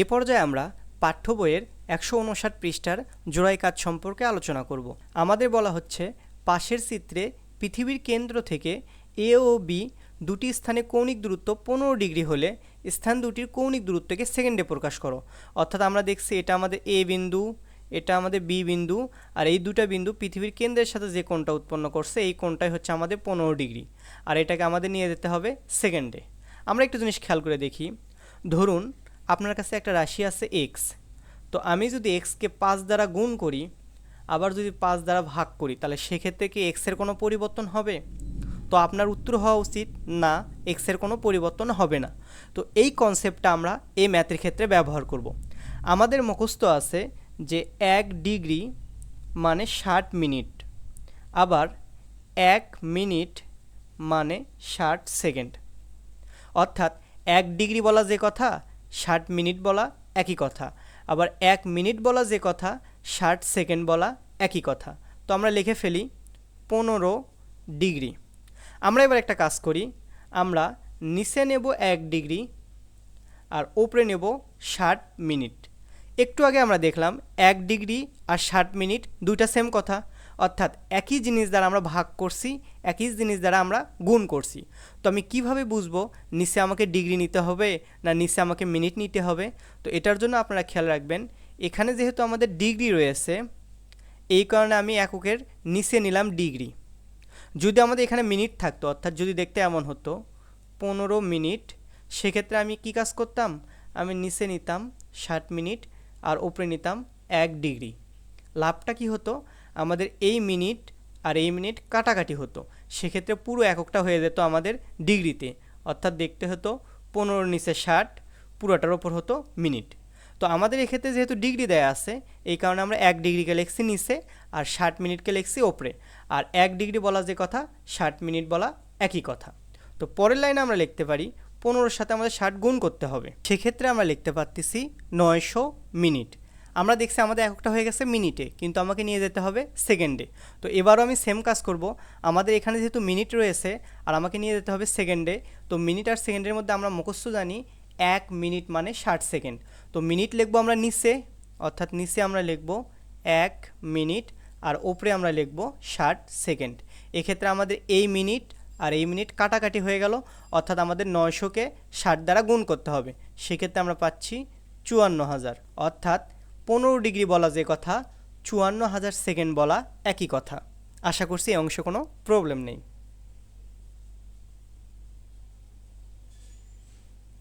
এ পর্যায়ে আমরা পাঠ্য বইয়ের একশো উনষাট পৃষ্ঠার জোড়াই কাজ সম্পর্কে আলোচনা করব। আমাদের বলা হচ্ছে, পাশের চিত্রে পৃথিবীর কেন্দ্র থেকে এ ও বি দুটি স্থানে কৌণিক দূরত্ব পনেরো ডিগ্রি হলে স্থান দুটির কৌণিক দূরত্বকে সেকেন্ডে প্রকাশ করো। অর্থাৎ আমরা দেখছি এটা আমাদের এ বিন্দু, এটা আমাদের বি বিন্দু, আর এই দুটা বিন্দু পৃথিবীর কেন্দ্রের সাথে যে কোণটা উৎপন্ন করছে, এই কোণটাই হচ্ছে আমাদের পনেরো ডিগ্রি। আর এটাকে আমাদের নিয়ে যেতে হবে সেকেন্ডে। আমরা একটা জিনিস খেয়াল করে দেখি। ধরুন আপনার কাছে একটা রাশি আছে এক্স তো আমি যদি এক্সকে পাঁচ দ্বারা গুণ করি, আবার যদি পাঁচ দ্বারা ভাগ করি, তাহলে সেক্ষেত্রে কি এক্সের কোনো পরিবর্তন হবে? তো আপনার উত্তর হওয়া উচিত, না এক্সের কোনো পরিবর্তন হবে না। তো এই কনসেপ্টটা আমরা এই ম্যাথের ক্ষেত্রে ব্যবহার করব। আমাদের মুখস্থ আছে যে এক ডিগ্রি মানে ষাট মিনিট, আবার এক মিনিট মানে ষাট সেকেন্ড। অর্থাৎ এক ডিগ্রি বলা যে কথা ষাট মিনিট বলা একই কথা। আবার এক মিনিট বলা যে কথা, ষাট সেকেন্ড বলা একই কথা। তো আমরা লিখে ফেলি পনেরো ডিগ্রি। আমরা এবার একটা কাজ করি। আমরা নিচে নেব এক ডিগ্রি আর ওপরে নেব ষাট মিনিট। একটু আগে আমরা দেখলাম এক ডিগ্রি আর ষাট মিনিট দুইটা সেম কথা। অর্থাৎ একই জিনিস দ্বারা আমরা ভাগ করছি, একই জিনিস দ্বারা আমরা গুণ করছি। তো আমি কীভাবে বুঝব নিচে আমাকে ডিগ্রি নিতে হবে না নিচে আমাকে মিনিট নিতে হবে? তো এটার জন্য আপনারা খেয়াল রাখবেন, এখানে যেহেতু আমাদের ডিগ্রি রয়েছে, এই কারণে আমি এককের নিচে নিলাম ডিগ্রি। যদি আমাদের এখানে মিনিট থাকতো, অর্থাৎ যদি দেখতে এমন হতো, পনেরো মিনিট, সেক্ষেত্রে আমি কি কাজ করতাম? আমি নিচে নিতাম ষাট মিনিট আর ওপরে নিতাম এক ডিগ্রি। লাভটা কি হতো? আমাদের এই মিনিট আর এই মিনিট কাটাকাটি হতো। সেক্ষেত্রে পুরো এককটা হয়ে যেত আমাদের ডিগ্রিতে। অর্থাৎ দেখতে হতো পনেরোর নিচে ষাট, পুরোটার ওপর হতো মিনিট। তো আমাদের এক্ষেত্রে যেহেতু ডিগ্রি দেয়া আছে, এই কারণে আমরা এক ডিগ্রিকে লিখছি নিচে আর ষাট মিনিটকে লিখছি ওপরে। আর এক ডিগ্রি বলা যে কথা, ষাট মিনিট বলা একই কথা। তো পরের লাইনে আমরা লিখতে পারি, পনেরোর সাথে আমাদের ষাট গুণ করতে হবে। সেক্ষেত্রে আমরা লিখতে পারতেছি নয়শো মিনিট। আমরা দেখছি আমাদের একটা হয়ে গেছে মিনিটে, কিন্তু আমাকে নিয়ে যেতে হবে সেকেন্ডে। তো এবারও আমি সেম কাজ করব। আমাদের এখানে যেহেতু মিনিট রয়েছে, আর আমাকে নিয়ে যেতে হবে সেকেন্ডে, তো মিনিট আর সেকেন্ডের মধ্যে আমরা মুখস্থ জানি, এক মিনিট মানে ষাট সেকেন্ড। তো মিনিট লিখব আমরা নিচে, অর্থাৎ নিচে আমরা লিখব এক মিনিট, আর ওপরে আমরা লিখব ষাট সেকেন্ড। এক্ষেত্রে আমাদের এই মিনিট আর এই মিনিট কাটাকাটি হয়ে গেল, অর্থাৎ আমাদের নয়শোকে ষাট দ্বারা গুণ করতে হবে। সেক্ষেত্রে আমরা পাচ্ছি চুয়ান্ন হাজার, অর্থাৎ পনেরো ডিগ্রি বলা যে কথা, চুয়ান্ন হাজার সেকেন্ড বলা একই কথা। আশা করছি এই অংশে কোনো প্রবলেম নেই।